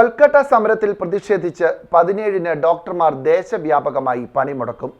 കൊൽക്കത്ത സമരത്തിൽ പ്രതിഷേധിച്ച് പതിനേഴിന് ഡോക്ടർമാർ ദേശവ്യാപകമായി പണിമുടക്കും.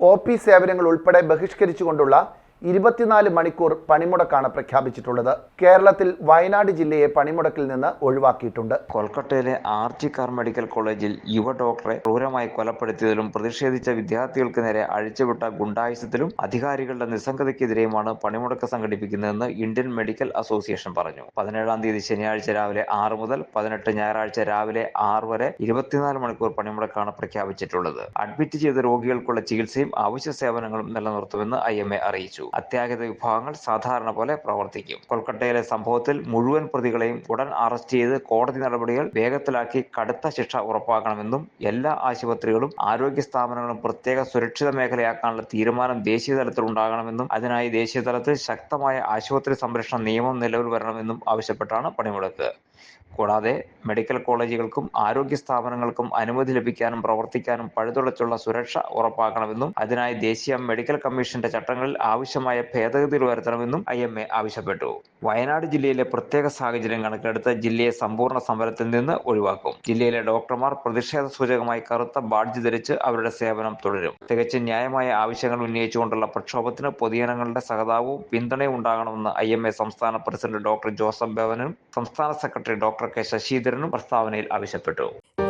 ഒ പി സേവനങ്ങൾ ഉൾപ്പെടെ ബഹിഷ്കരിച്ചുകൊണ്ടുള്ള ഇരുപത്തിനാല് മണിക്കൂർ പണിമുടക്കാണ് പ്രഖ്യാപിച്ചിട്ടുള്ളത്. കേരളത്തിൽ വയനാട് ജില്ലയെ പണിമുടക്കിൽ നിന്ന് ഒഴിവാക്കിയിട്ടുണ്ട്. കൊൽക്കത്തയിലെ ആർജി കാർ മെഡിക്കൽ കോളേജിൽ യുവ ഡോക്ടറെ ക്രൂരമായി കൊലപ്പെടുത്തിയതിലും പ്രതിഷേധിച്ച വിദ്യാർത്ഥികൾക്ക് നേരെ അഴിച്ചുവിട്ട ഗുണ്ടായുസത്തിലും അധികാരികളുടെ നിസ്സംഗതയ്ക്കെതിരെയുമാണ് പണിമുടക്ക് സംഘടിപ്പിക്കുന്നതെന്ന് ഇന്ത്യൻ മെഡിക്കൽ അസോസിയേഷൻ പറഞ്ഞു. പതിനേഴാം തീയതി ശനിയാഴ്ച രാവിലെ ആറ് മുതൽ പതിനെട്ട് ഞായറാഴ്ച രാവിലെ ആറ് വരെ ഇരുപത്തിനാല് മണിക്കൂർ പണിമുടക്കാണ് പ്രഖ്യാപിച്ചിട്ടുള്ളത്. അഡ്മിറ്റ് ചെയ്ത രോഗികൾക്കുള്ള ചികിത്സയും അവശ്യ സേവനങ്ങളും നിലനിർത്തുമെന്ന് ഐ എ അറിയിച്ചു അത്യാഹിത വിഭാഗങ്ങൾ സാധാരണ പോലെ പ്രവർത്തിക്കും. കൊൽക്കത്തയിലെ സംഭവത്തിൽ മുഴുവൻ പ്രതികളെയും ഉടൻ അറസ്റ്റ് ചെയ്ത് കോടതി നടപടികൾ വേഗത്തിലാക്കി കടുത്ത ശിക്ഷ ഉറപ്പാക്കണമെന്നും എല്ലാ ആശുപത്രികളും ആരോഗ്യ സ്ഥാപനങ്ങളും പ്രത്യേക സുരക്ഷിത മേഖലയാക്കാനുള്ള തീരുമാനം ദേശീയ തലത്തിൽ ഉണ്ടാകണമെന്നും അതിനായി ദേശീയ തലത്തിൽ ശക്തമായ ആശുപത്രി സംരക്ഷണ നിയമം നിലവിൽ വരണമെന്നും ആവശ്യപ്പെട്ടാണ് പണിമുടക്ക്. കൂടാതെ മെഡിക്കൽ കോളേജുകൾക്കും ആരോഗ്യ സ്ഥാപനങ്ങൾക്കും അനുമതി ലഭിക്കാനും പ്രവർത്തിക്കാനും പഴുതുടച്ചുള്ള സുരക്ഷ ഉറപ്പാക്കണമെന്നും അതിനായി ദേശീയ മെഡിക്കൽ കമ്മീഷന്റെ ചട്ടങ്ങളിൽ ആവശ്യമായ ഭേദഗതികൾ വരുത്തണമെന്നും ഐ എം എ ആവശ്യപ്പെട്ടു. വയനാട് ജില്ലയിലെ പ്രത്യേക സാഹചര്യം കണക്കിലെടുത്ത് ജില്ലയെ സമ്പൂർണ സമരത്തിൽ നിന്ന് ഒഴിവാക്കും. ജില്ലയിലെ ഡോക്ടർമാർ പ്രതിഷേധ സൂചകമായി കറുത്ത ബാഡ്ജ് ധരിച്ച് അവരുടെ സേവനം തുടരും. തികച്ചും ന്യായമായ ആവശ്യങ്ങൾ ഉന്നയിച്ചുകൊണ്ടുള്ള പ്രക്ഷോഭത്തിന് പൊതുജനങ്ങളുടെ സഹതാപവും പിന്തുണയും ഉണ്ടാകണമെന്ന് ഐ എം എ സംസ്ഥാന പ്രസിഡന്റ് ഡോക്ടർ ജോസഫ് ബെവനും സംസ്ഥാന സെക്രട്ടറി ഡോക്ടർ കെ ശശീന്ദ്രനും പ്രസ്താവനയിൽ ആവശ്യപ്പെട്ടു.